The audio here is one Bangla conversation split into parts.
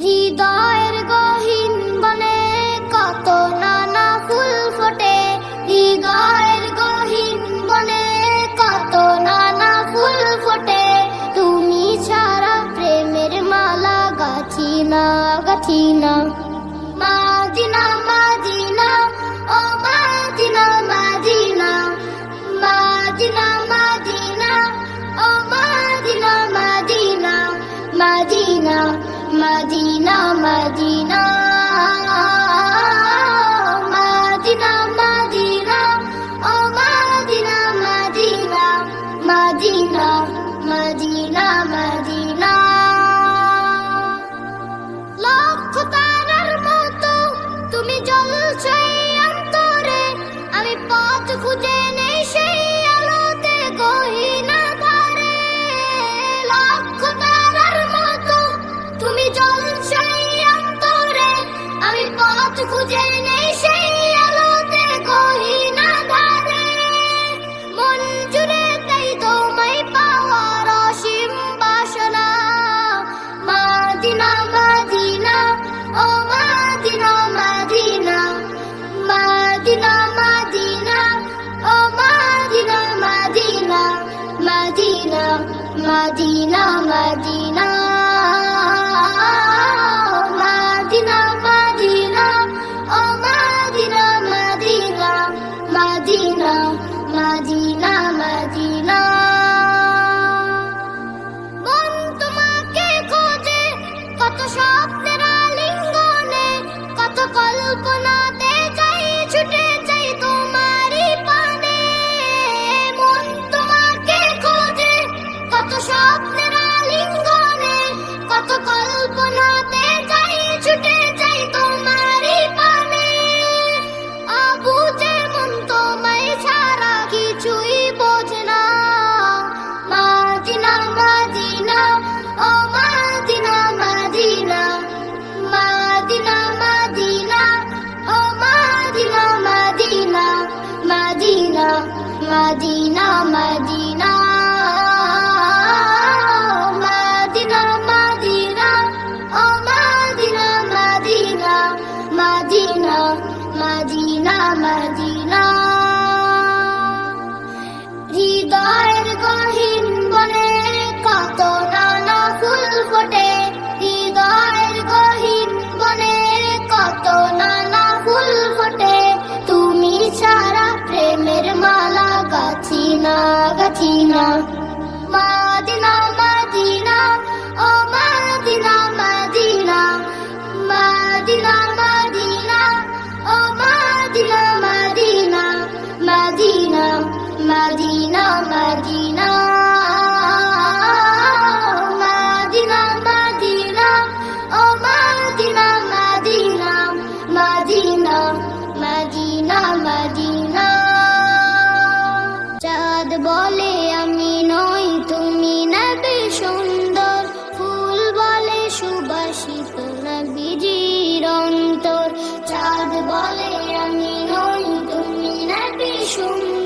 হৃদয়ের গহীন বনে কত নানা ফুল ফোটে। হৃদয়ের গহীন বনে কত নানা ফুল ফোটে। তুমি ছাড়া প্রেমের মালা গাছি না গাছি না। মদিনা মদিনা শীতল বিজির অন্তর। চাঁদ বলে আমি নই তুমি নাকি সুন্দর?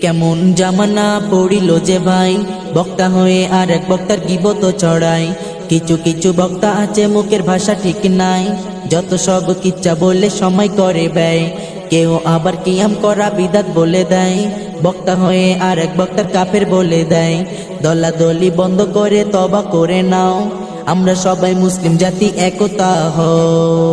কেমন জামানা পড়িল যে ভাই? বক্তা হয়ে আর এক বক্তার গিবত চড়াই। কিছু কিছু বক্তা আছে মুখের ভাষা ঠিক নাই। যত সব কিচ্ছা বললে সময় করে ব্যয়। কেউ আবার কিয়াম করা বিদাত বলে দেয়। বক্তা হয়ে আর এক বক্তার কাফের বলে দেয়। দলাদলি বন্ধ করে তবা করে নাও। আমরা সবাই মুসলিম জাতি, একতা হ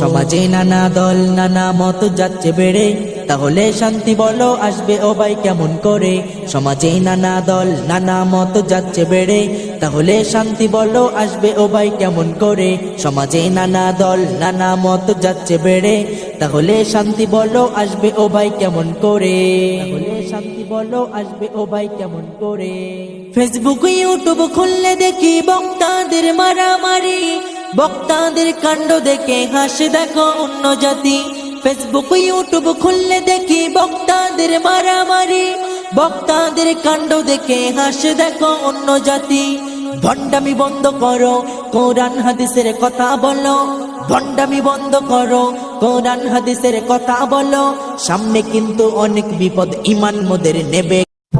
সমাজে নানা দল, নানা মত যাচ্ছে বেড়ে। তাহলে শান্তি বলো, আসবে ও ভাই কেমন করে? সমাজে নানা দল, নানা মত যাচ্ছে বেড়ে। তাহলে শান্তি বলো, আসবে ও ভাই কেমন করে? সমাজে নানা দল, নানা মত যাচ্ছে বেড়ে। তাহলে শান্তি বলো, আসবে ও ভাই কেমন করে? তাহলে শান্তি বলো, আসবে ও ভাই কেমন করে? ফেসবুক ইউটিউব খুললে দেখি বক্তাদের মারামারি। বক্তাদের কাণ্ড দেখে হাসে দেখো অন্য জাতি। ফেসবুক ইউটিউব খুললে দেখি বক্তাদের মারামারি। বক্তাদের কাণ্ড দেখে হাসে দেখো অন্য জাতি। ভণ্ডামি বন্ধ করো, কোরআন হাদিসের কথা বলো। ভণ্ডামি বন্ধ করো, কোরআন হাদিসের কথা বলো। সামনে কিন্তু অনেক বিপদ ইমান মোদের নেবে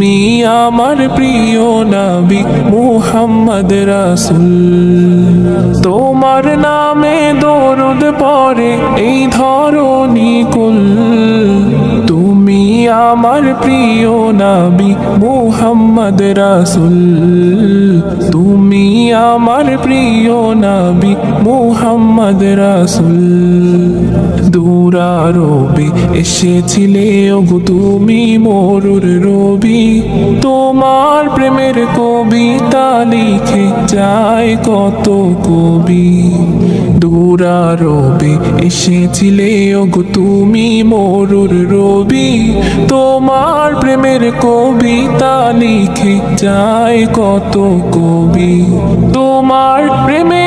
তুমি আমার প্রিয় নাবি মোহাম্মদ রাসুল। তোমার নামে দরুদ পরে এই ধরনী কুল। তুমি আমার প্রিয় নাবি মোহাম্মদ রাসুল। তুমি আমার প্রিয় নাবি মোহাম্মদ রাসুল। দূরারবে এসেছিলে, ওগো তুমি মরুর রবি। তোমার প্রেমের কবিতা লিখে যায় কত কবি। দূরারবে এসেছিলে, ওগো তুমি মরুর রবি। তোমার প্রেমের কবিতা লিখে যায় কত কবি। তোমার প্রেমে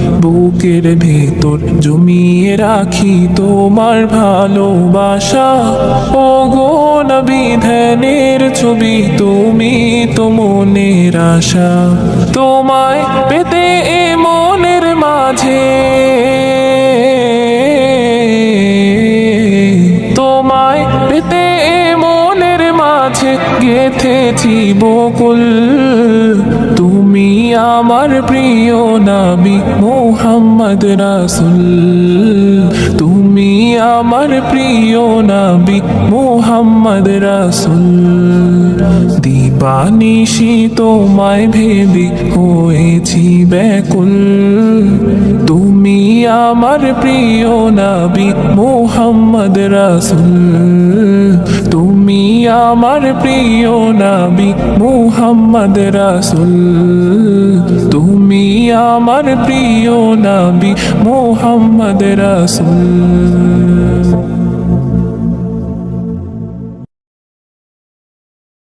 বুকের ভেতর জমিয়ে রাখি তোমার ভালোবাসা। ও গো নবী, ধ্যানের ছবি তুমি তো মনের আশা। তোমায় পেতে এ মনের মাঝে। তোমায় পেতে এ মনের মাঝে গেথেছি বকুল আমার প্রিয় নাবি মোহাম্মদ রাসুল। তুমি আমার প্রিয় নাবি মোহাম্মদ রাসুল। দিবানিশি তোমায় ভেবে হয়েছি ব্যাকুল। তুমি আমার প্রিয় নাবি মোহাম্মদ রাসুল। তুমি আমার প্রিয় নাবি মোহাম্মদ রাসুল। তুমি আমার প্রিয় নাবি মোহাম্মদ রাসুল।